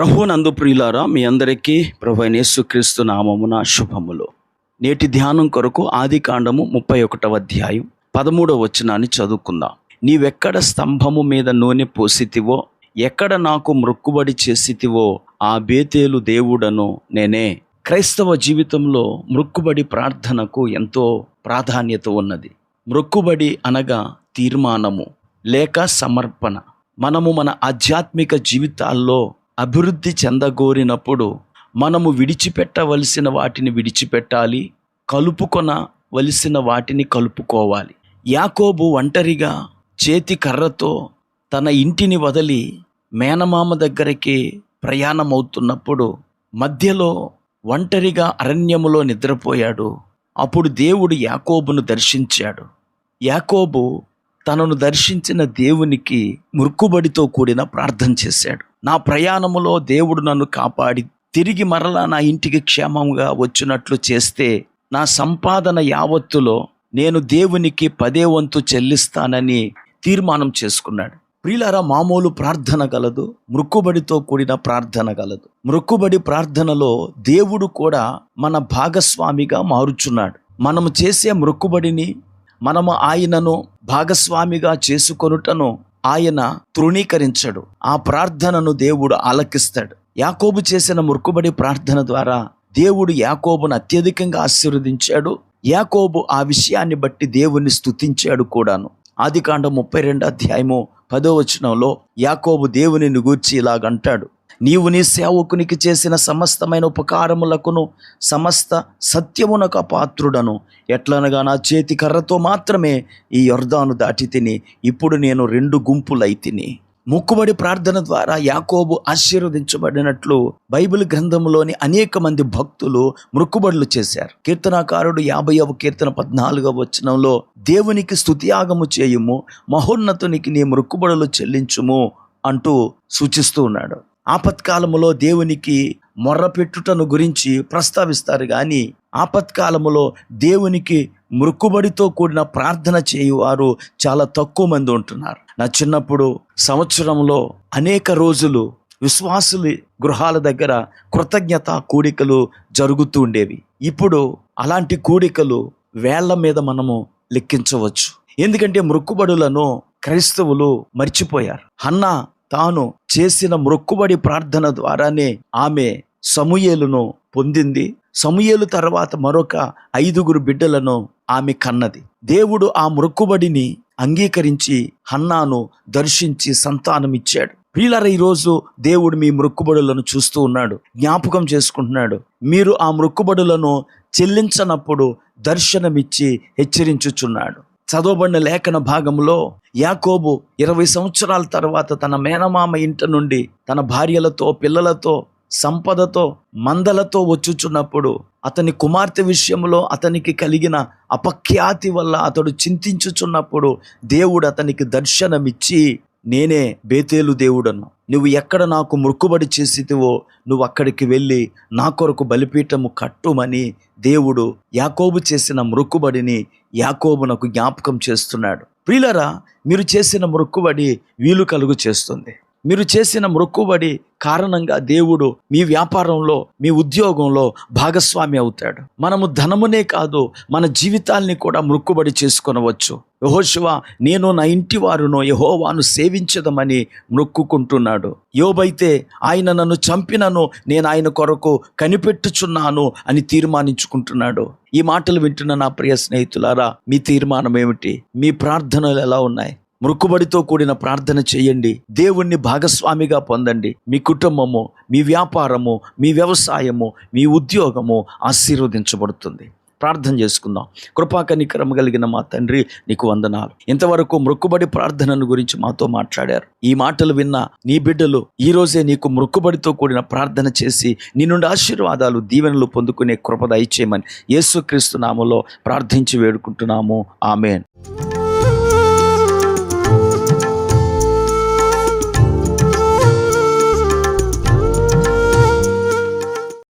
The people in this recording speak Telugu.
ప్రభు నందు ప్రియులారా మీ అందరికీ ప్రభు యేసుక్రీస్తు నామమున శుభములు. నేటి ధ్యానం కొరకు ఆది కాండము ముప్పై ఒకటవ అధ్యాయం పదమూడవ వచనాన్ని చదువుకుందాం. నీవెక్కడ స్తంభము మీద నూనె పోసితివో ఎక్కడ నాకు మృక్కుబడి చేసితివో ఆ బేతేలు దేవుడను నేనే. క్రైస్తవ జీవితంలో మృక్కుబడి ప్రార్థనకు ఎంతో ప్రాధాన్యత ఉన్నది. మృక్కుబడి అనగా తీర్మానము లేక సమర్పణ. మనము మన ఆధ్యాత్మిక జీవితాల్లో అభివృద్ధి చెందగోరినప్పుడు మనము విడిచిపెట్టవలసిన వాటిని విడిచిపెట్టాలి కలుపుకొనవలసిన వాటిని కలుపుకోవాలి. యాకోబు ఒంటరిగా చేతి కర్రతో తన ఇంటిని వదిలి మేనమామ దగ్గరికి ప్రయాణమవుతున్నప్పుడు మధ్యలో ఒంటరిగా అరణ్యములో నిద్రపోయాడు. అప్పుడు దేవుడు యాకోబును దర్శించాడు. యాకోబు తనను దర్శించిన దేవునికి మురుక్కుబడితో కూడిన ప్రార్థన చేశాడు. నా ప్రయాణములో దేవుడు నన్ను కాపాడి తిరిగి మరలా నా ఇంటికి క్షేమంగా వచ్చినట్లు చేస్తే నా సంపాదన యావత్తులో నేను దేవునికి పదే వంతు చెల్లిస్తానని తీర్మానం చేసుకున్నాడు. ప్రియులారా మామూలు ప్రార్థన గలదు మృక్కుబడితో కూడిన ప్రార్థన గలదు. మృక్కుబడి ప్రార్థనలో దేవుడు కూడా మన భాగస్వామిగా మారుచున్నాడు. మనము చేసే మృక్కుబడిని మనము ఆయనను భాగస్వామిగా చేసుకొనుటను ఆయన తృణీకరించడు. ఆ ప్రార్థనను దేవుడు ఆలకిస్తాడు. యాకోబు చేసిన మురుకుబడి ప్రార్థన ద్వారా దేవుడు యాకోబును అత్యధికంగా ఆశీర్వదించాడు. యాకోబు ఆ విషయాన్ని బట్టి దేవుణ్ణి స్తుతించాడు కూడాను. ఆదికాండం ముప్పై రెండు అధ్యాయము పదో వచనంలో యాకోబు దేవునిని గూర్చి ఇలాగంటాడు. నీవు నీ సేవకునికి చేసిన సమస్తమైన ఉపకారములకును సమస్త సత్యమునక పాత్రుడను. ఎట్లనగా నా చేతి కర్రతో మాత్రమే ఈ యొర్దాను దాటి తిని ఇప్పుడు నేను రెండు గుంపులై తిని. ముక్కుబడి ప్రార్థన ద్వారా యాకోబు ఆశీర్వదించబడినట్లు బైబిల్ గ్రంథంలోని అనేక మంది భక్తులు మృక్కుబడులు చేశారు. కీర్తనాకారుడు యాభైవ కీర్తన పద్నాలుగవ వచనంలో దేవునికి స్థుతియాగము చేయుము మహోన్నతునికి నీ మృక్కుబడులు చెల్లించుము అంటూ సూచిస్తూ ఉన్నాడు. ఆపత్కాలములో దేవునికి మొర్రపెట్టుటను గురించి ప్రస్తావిస్తారు కానీ ఆపత్కాలములో దేవునికి మృక్కుబడితో కూడిన ప్రార్థన చేయువారు చాలా తక్కువ మంది ఉంటున్నారు. నా చిన్నప్పుడు సంవత్సరంలో అనేక రోజులు విశ్వాసులు గృహాల దగ్గర కృతజ్ఞత కూడికలు జరుగుతూ ఉండేవి. ఇప్పుడు అలాంటి కూడికలు వేళ్ళ మీద మనము లెక్కించవచ్చు. ఎందుకంటే మృక్కుబడులను క్రైస్తవులు మర్చిపోయారు. హన్నా తాను చేసిన మృక్కుబడి ప్రార్థన ద్వారానే ఆమె సమూయేలును పొందింది. సమూయేలు తర్వాత మరొక ఐదుగురు బిడ్డలను ఆమె కన్నది. దేవుడు ఆ మృక్కుబడిని అంగీకరించి హన్నాను దర్శించి సంతానం ఇచ్చాడు ప్రియులర ఈరోజు దేవుడు మీ మృక్కుబడులను చూస్తూ ఉన్నాడు. జ్ఞాపకం చేసుకుంటున్నాడు. మీరు ఆ మృక్కుబడులను చెల్లించనప్పుడు దర్శనమిచ్చి హెచ్చరించుచున్నాడు. చదవబడిన లేఖన భాగంలో యాకోబు ఇరవై సంవత్సరాల తర్వాత తన మేనమామ ఇంట నుండి తన భార్యలతో పిల్లలతో సంపదతో మందలతో వచ్చుచున్నప్పుడు అతని కుమార్తె విషయంలో అతనికి కలిగిన అపఖ్యాతి వల్ల అతడు చింతించుచున్నప్పుడు దేవుడు అతనికి దర్శనమిచ్చి నేనే బేతేలు దేవుడను. నువ్వు ఎక్కడ నాకు మృక్కుబడి చేసితివో నువ్వు అక్కడికి వెళ్ళి నా కొరకు బలిపీఠము కట్టుమని దేవుడు యాకోబు చేసిన మృక్కుబడిని యాకోబునకు జ్ఞాపకం చేస్తున్నాడు. ప్రియులరా మీరు చేసిన మృక్కుబడి వీలు కలుగు చేస్తుంది. మీరు చేసిన మృక్కుబడి కారణంగా దేవుడు మీ వ్యాపారంలో మీ ఉద్యోగంలో భాగస్వామి అవుతాడు. మనము ధనమునే కాదు మన జీవితాల్ని కూడా మృక్కుబడి చేసుకొనవచ్చు. యహోశివ నేను నా ఇంటి వారును యహోవాను సేవించదమని మొక్కుకుంటున్నాడు. యోబైతే ఆయన నన్ను చంపినను నేను ఆయన కొరకు కనిపెట్టుచున్నాను అని తీర్మానించుకుంటున్నాడు. ఈ మాటలు వింటున్న నా ప్రియ స్నేహితులారా మీ తీర్మానం ఏమిటి మీ ప్రార్థనలు ఎలా ఉన్నాయి? మృక్కుబడితో కూడిన ప్రార్థన చేయండి. దేవుణ్ణి భాగస్వామిగా పొందండి. మీ కుటుంబము మీ వ్యాపారము మీ వ్యవసాయము మీ ఉద్యోగము ఆశీర్వదించబడుతుంది. ప్రార్థన చేసుకుందాం. కృపాకనికరం కలిగిన మా తండ్రి నీకు వందనాలు. ఇంతవరకు మృక్కుబడి ప్రార్థనను గురించి మాతో మాట్లాడారు. ఈ మాటలు విన్న నీ బిడ్డలు ఈరోజే నీకు మృక్కుబడితో కూడిన ప్రార్థన చేసి నీ నుండి ఆశీర్వాదాలు దీవెనలు పొందుకునే కృపద ఇచ్చేయమని యేసుక్రీస్తు నామలో ప్రార్థించి వేడుకుంటున్నాము. ఆమెన్.